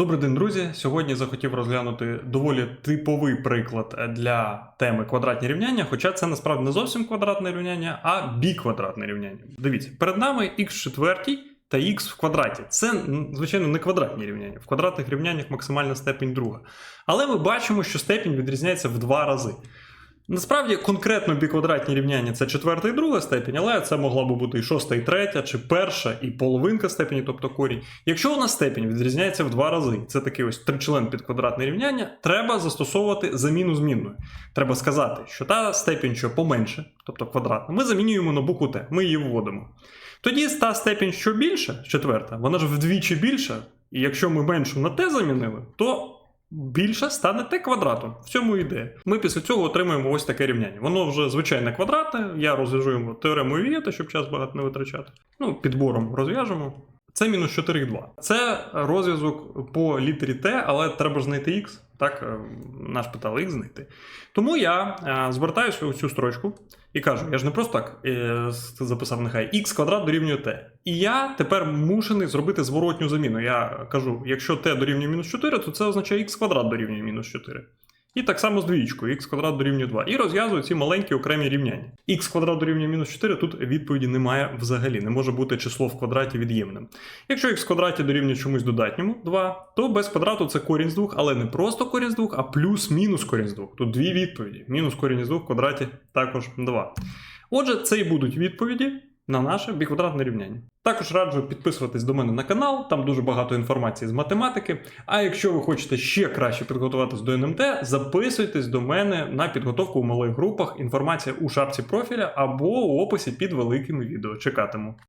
Добрий день, друзі. Сьогодні захотів розглянути доволі типовий приклад для теми квадратні рівняння, хоча це насправді не зовсім квадратне рівняння, а біквадратне рівняння. Дивіться, перед нами х четвертій та х в квадраті. Це, звичайно, не квадратні рівняння. В квадратних рівняннях максимальна степень друга. Але ми бачимо, що степінь відрізняється в два рази. Насправді, конкретно біквадратні рівняння це четверта і друга степінь, але це могла би бути і шоста, і третя, чи перша, і половинка степені, тобто корінь. Якщо у нас степінь відрізняється в два рази, це такий ось тричлен під квадратне рівняння, треба застосовувати заміну змінною. Треба сказати, що та степінь, що поменше, тобто квадратна, ми замінюємо на букву Т, ми її вводимо. Тоді та степінь, що більша, четверта, вона ж вдвічі більша, і якщо ми меншу на Т замінили, то більше стане те квадратом. В цьому ідея. Ми після цього отримуємо ось таке рівняння. Воно вже звичайне квадратне. Я розв'яжу йому теорему Вієта, щоб час багато не витрачати. Ну, підбором розв'яжемо. Це мінус 4,2. Це розв'язок по літері Т, але треба ж знайти х. Так, е, наш питали х знайти. Тому я е, звертаюся у цю строчку і кажу: я ж не просто так е, записав нехай х квадрат дорівнює t. І я тепер мушений зробити зворотню заміну. Я кажу, якщо t дорівнює мінус 4, то це означає х квадрат дорівнює мінус 4. І так само з двічкою, х квадрат дорівнює 2. І розв'язую ці маленькі окремі рівняння. х квадрат дорівнює мінус 4, тут відповіді немає взагалі, не може бути число в квадраті від'ємним. Якщо х квадраті дорівнює чомусь додатньому 2, то без квадрату це корінь з 2, але не просто корінь з 2, а плюс-мінус корінь з 2. Тут дві відповіді. Мінус корінь з 2 в квадраті також 2. Отже, це і будуть відповіді на наше біквадратне рівняння. Також раджу підписуватись до мене на канал, там дуже багато інформації з математики. А якщо ви хочете ще краще підготуватись до НМТ, записуйтесь до мене на підготовку у малих групах. Інформація у шапці профіля або у описі під великими відео. Чекатиму.